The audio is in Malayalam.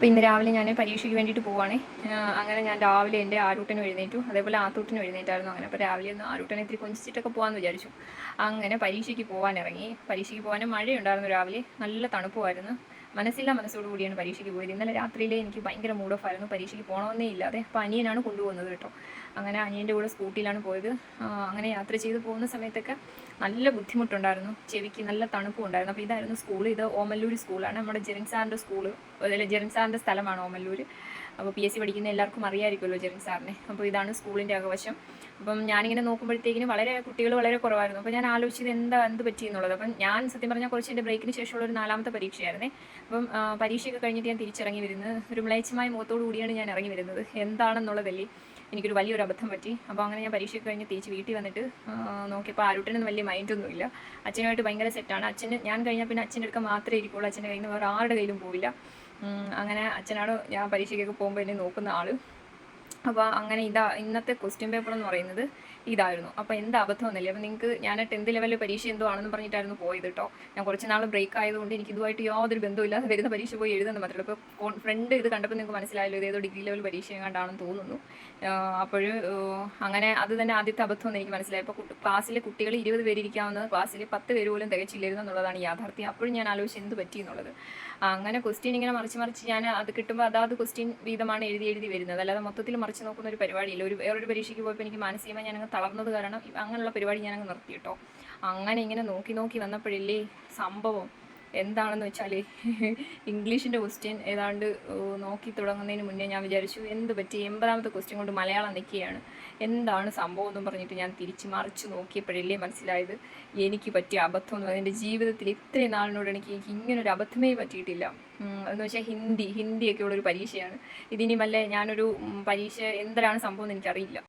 അപ്പോൾ ഇന്ന് രാവിലെ ഞാൻ പരീക്ഷയ്ക്ക് വേണ്ടിയിട്ട് പോവാണേ. അങ്ങനെ ഞാൻ രാവിലെ എന്റെ ആരൂട്ടനും എഴുന്നേറ്റു. അതേപോലെ ആത്തൂട്ടനും എഴുന്നേറ്റായിരുന്നു അങ്ങനെ. അപ്പോൾ രാവിലെ ഒന്ന് ആരൂട്ടനെ ഇത്തിരി കൊഞ്ചിച്ചിട്ടൊക്കെ പോകാമെന്ന് വിചാരിച്ചു. അങ്ങനെ പരീക്ഷയ്ക്ക് പോകാൻ ഇറങ്ങി പരീക്ഷയ്ക്ക് പോകാൻ മഴയുണ്ടായിരുന്നു രാവിലെ. നല്ല തണുപ്പുമായിരുന്നു. മനസ്സില്ല മനസ്സോടു കൂടിയാണ് പരീക്ഷയ്ക്ക് പോയത്. ഇന്നലെ രാത്രിയിലെ എനിക്ക് ഭയങ്കര മൂഡ് ഓഫ് ആയിരുന്നു. പരീക്ഷയ്ക്ക് പോകണമെന്നേ ഇല്ലാതെ അപ്പോൾ അനിയനാണ് കൊണ്ടുപോകുന്നത് കേട്ടോ. അങ്ങനെ അനിയന്റെ കൂടെ സ്കൂട്ടിയിലാണ് പോയത്. അങ്ങനെ യാത്ര ചെയ്ത് പോകുന്ന സമയത്തൊക്കെ നല്ല ബുദ്ധിമുട്ടുണ്ടായിരുന്നു. ചെവിക്ക് നല്ല തണുപ്പും ഉണ്ടായിരുന്നു. അപ്പോൾ ഇതായിരുന്നു സ്കൂൾ ഇത് ഓമല്ലൂർ സ്കൂളാണ്. നമ്മുടെ ജെറിൻ അതിൽ ജെറിൻ സാറിന്റെ സ്ഥലമാണ് ഓമല്ലൂർ അപ്പോൾ പി എസ് സി പഠിക്കുന്ന എല്ലാവർക്കും അറിയാമായിരിക്കുമല്ലോ ജെറിൻ സാറിനെ. അപ്പോൾ ഇതാണ് സ്കൂളിന്റെ അകവശം അപ്പം ഞാനിങ്ങനെ നോക്കുമ്പോഴത്തേക്കിന് വളരെ കുട്ടികൾ വളരെ കുറവായിരുന്നു. അപ്പോൾ ഞാൻ ആലോചിച്ചത് എന്താ എന്ത് പറ്റി എന്നുള്ളത്. അപ്പം ഞാൻ സത്യം പറഞ്ഞാൽ കുറച്ച് എന്റെ ബ്രേക്കിന് ശേഷമുള്ള ഒരു നാലാമത്തെ പരീക്ഷയായിരുന്നു. അപ്പം പരീക്ഷയൊക്കെ കഴിഞ്ഞിട്ട് ഞാൻ തിരിച്ചിറങ്ങി വരുന്നത്. ഒരു മ്ലേച്ഛമായ മുഖത്തോടു കൂടിയാണ് ഞാൻ ഇറങ്ങി വരുന്നത്. എന്താണെന്നുള്ളതല്ലേ. എനിക്കൊരു വലിയൊരു അബദ്ധം പറ്റി. അപ്പോൾ അങ്ങനെ ഞാൻ പരീക്ഷയ്ക്ക് കഴിഞ്ഞ് തിരിച്ച് വീട്ടിൽ വന്നിട്ട് നോക്കിയപ്പോൾ ആരുട്ടനൊന്നും വലിയ മൈൻഡൊന്നുമില്ല അച്ഛനുമായിട്ട് ഭയങ്കര സെറ്റാണ് അച്ഛന് ഞാൻ കഴിഞ്ഞാൽ പിന്നെ അച്ഛന്റെ അടുക്ക മാത്രമേ ഇരിക്കുള്ളൂ. അച്ഛന്റെ കയ്യിൽ നിന്ന് വേറെ ആരുടെ കയ്യിലും പോവില്ല. അങ്ങനെ അച്ഛനാണ് ഞാൻ പരീക്ഷയ്ക്കൊക്കെ പോകുമ്പോൾ എന്നെ നോക്കുന്ന ആൾ. അപ്പോൾ അങ്ങനെ ഇതാ ഇന്നത്തെ ക്വസ്റ്റ്യൻ പേപ്പർ എന്ന് പറയുന്നത് ഇതായിരുന്നു. അപ്പോൾ എന്ത് അബദ്ധമൊന്നുമില്ല അപ്പോൾ നിങ്ങൾക്ക് ഞാൻ ടെൻത്ത് ലെവലിൽ പരീക്ഷ എന്തോ ആണെന്ന് പറഞ്ഞിട്ടായിരുന്നു പോയത് കേട്ടോ ഞാൻ കുറച്ച് നാൾ ബ്രേക്ക് ആയതുകൊണ്ട് എനിക്ക് ഇതുമായിട്ട് യാതൊരു ബന്ധമില്ലാതെ വരുന്ന പരീക്ഷ പോയി എഴുതുന്നത് മാത്രമേ ഇപ്പോൾ ഫ്രണ്ട് ഇത് കണ്ടപ്പോൾ നിങ്ങൾക്ക് മനസ്സിലായല്ലോ ഇത് ഏതോ ഡിഗ്രി ലെവൽ പരീക്ഷ കണ്ടാണെന്ന് തോന്നുന്നു. അപ്പോൾ അങ്ങനെ അത് തന്നെ ആദ്യത്തെ അബദ്ധം എന്ന് എനിക്ക് മനസ്സിലായി. ഇപ്പോൾ ക്ലാസ്സിലെ കുട്ടികൾ ഇരുപത് പേര് ഇരിക്കാവുന്നത് ക്ലാസ്സിൽ പത്ത് പേര് പോലും തികച്ചില്ലായിരുന്നു എന്നുള്ളതാണ് യാഥാർത്ഥ്യം. അപ്പോഴും ഞാൻ ആലോചിച്ച് എന്ത് പറ്റി എന്നുള്ളത്. അങ്ങനെ ക്വസ്റ്റ്യൻ ഇങ്ങനെ മറിച്ച് മറിച്ച് ഞാൻ അത് കിട്ടുമ്പോൾ അതാത് ക്വസ്റ്റ്യൻ വീതമാണ് എഴുതി എഴുതി വരുന്നത്. അല്ലാതെ മൊത്തത്തിൽ മറിച്ച് നോക്കുന്ന ഒരു പരിപാടിയില്ല. ഒരു വേറൊരു പരീക്ഷയ്ക്ക് പോയപ്പോൾ എനിക്ക് മാനസികമായി ഞാനങ്ങ് തളർന്നത് കാരണം അങ്ങനെയുള്ള പരിപാടി ഞാനങ്ങ് നിർത്തി കേട്ടോ. അങ്ങനെ ഇങ്ങനെ നോക്കി നോക്കി വന്നപ്പോഴില്ലേ സംഭവം എന്താണെന്ന് വെച്ചാൽ ഇംഗ്ലീഷിന്റെ ക്വസ്റ്റ്യൻ ഏതാണ്ട് നോക്കി തുടങ്ങുന്നതിന് മുന്നേ ഞാൻ വിചാരിച്ചു എന്ത് പറ്റി? എൺപതാമത്തെ ക്വസ്റ്റ്യൻ കൊണ്ട് മലയാളം നിൽക്കുകയാണ്. എന്താണ് സംഭവം എന്നും പറഞ്ഞിട്ട് ഞാൻ തിരിച്ച് മറിച്ച് നോക്കിയപ്പോഴല്ലേ മനസ്സിലായത്. എനിക്ക് പറ്റിയ അബദ്ധം എന്ന് പറയുന്നത് എന്റെ ജീവിതത്തിൽ ഇത്രയും നാളിനോട് എനിക്ക് ഇങ്ങനൊരു അബദ്ധമേ പറ്റിയിട്ടില്ല. എന്ന് വെച്ചാൽ ഹിന്ദി ഹിന്ദിയൊക്കെ ഉള്ളൊരു പരീക്ഷയാണ്. ഇതിനി വല്ല ഞാനൊരു പരീക്ഷ എന്തരാണ് സംഭവം എന്ന് എനിക്കറിയില്ല.